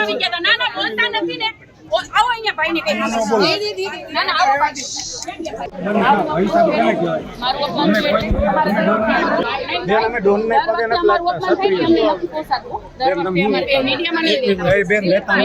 ફેરવી ગયા હતા ના ના બોલતા નથી ને. આવો અહીંયા ભાઈ ને કઈ ના ના આવો ભાઈ. બેન અમે ડોન ને પગે નથી. લાગતા સત્રી બેન તમે મીડિયામાં નહીં લેતા. બેન લેતા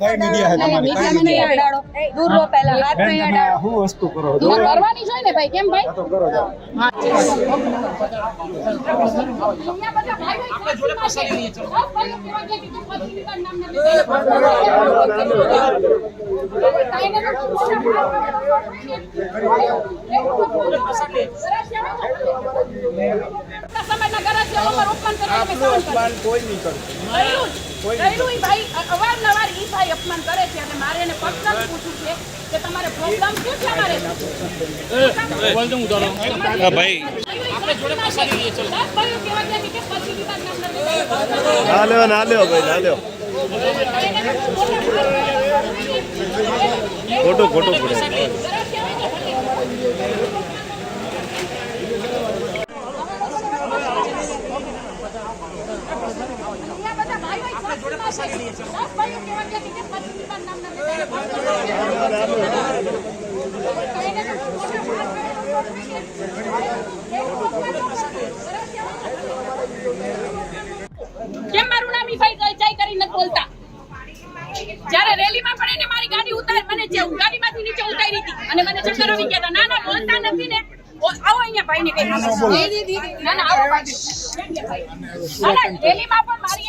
કઈ મીડિયા છે તમારી? કઈ મીડિયા અડાડો. દૂર રહો પહેલા હાથ નહીં અડાડો. હું વસ્તુ કરો દૂર કરવાની જોઈએ ને ભાઈ કેમ ભાઈ તો કરો છો. અહીંયા બધા ભાઈઓ સાક્ષીમાં છે. દસ ભાઈઓ કેવા ગયા કે તું પછી વિવાદ નામ નથી દેતો. તાઈને તો તું મોટા સમાજના ગરાસિયા ઉપર અપમાન કરે છે, કોઈ નહીં. કર્યું ભાઈ અવારનવાર ઈ ભાઈ અપમાન કરે છે અને મારે એને પર્સનલ પૂછ્યું છે કે તમારે પ્રોબ્લેમ શું છે અમારે ભાઈ આપણે જોડે પસારી લઈએ ચલો દસ ભાઈઓ કહેવા ગયા કે પછી વિવાદ નામ નથી દેતો. ના લ્યો ના લ્યો ભાઈ ના લ્યો ખોટું ખોટું પડે અહીંયા બધા ભાઈઓ સાક્ષીમાં છે. દસ ભાઈઓ કહેવા ગયા કે પછી વિવાદ નામ નથી કેમ મારું નામ ઈફાઈ જય કરી નથી બોલતા? જ્યારે રેલીમાં પણ એને મારી ગાડી ઉતાર, મને જે ગાડીમાંથી નીચે ઉતારી હતી અને મને ચક્કર આવી ગયા ના ના, બોલતા નથી ને. આવો અહીંયા કઈ ના ના આવો ભાઈ. રેલીમાં પણ મારી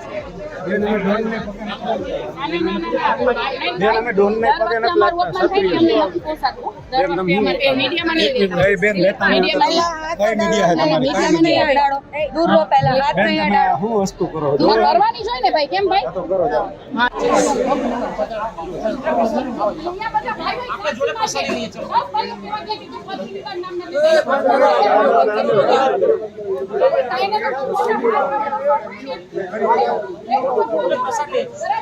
કેમ ભાઈ ત્યારે તમે કેમ ગાડી નીકાળી રહેવા દ્યો. પૈસા તો ક્યાં કહેવાય? મારું અપમાન છે તમારે બેન, અમે ડોનને પગે નથી બેન, લાગતા. અમે ડોનને પગે નથી લાગતા. મારું અપમાન થાય ને અમને નથી પોસાતું. દર વખતે અમારે એ મીડિયામાં નહીં એક મિનિટ, એ બેન લેતા નહીં હતા. કઈ મીડિયા છે તમારી? કઈ મીડિયામાં નહીં મીડિયા? અડાડો. દૂર રહો પહેલા હાથ બેન, નહીં તમે અડાડો. શું વસ્તુ કરો છો? તમારે કરવાની જોઈએ ને ભાઈ કેમ ભાઈ આ તો કરો છો. અહીંયા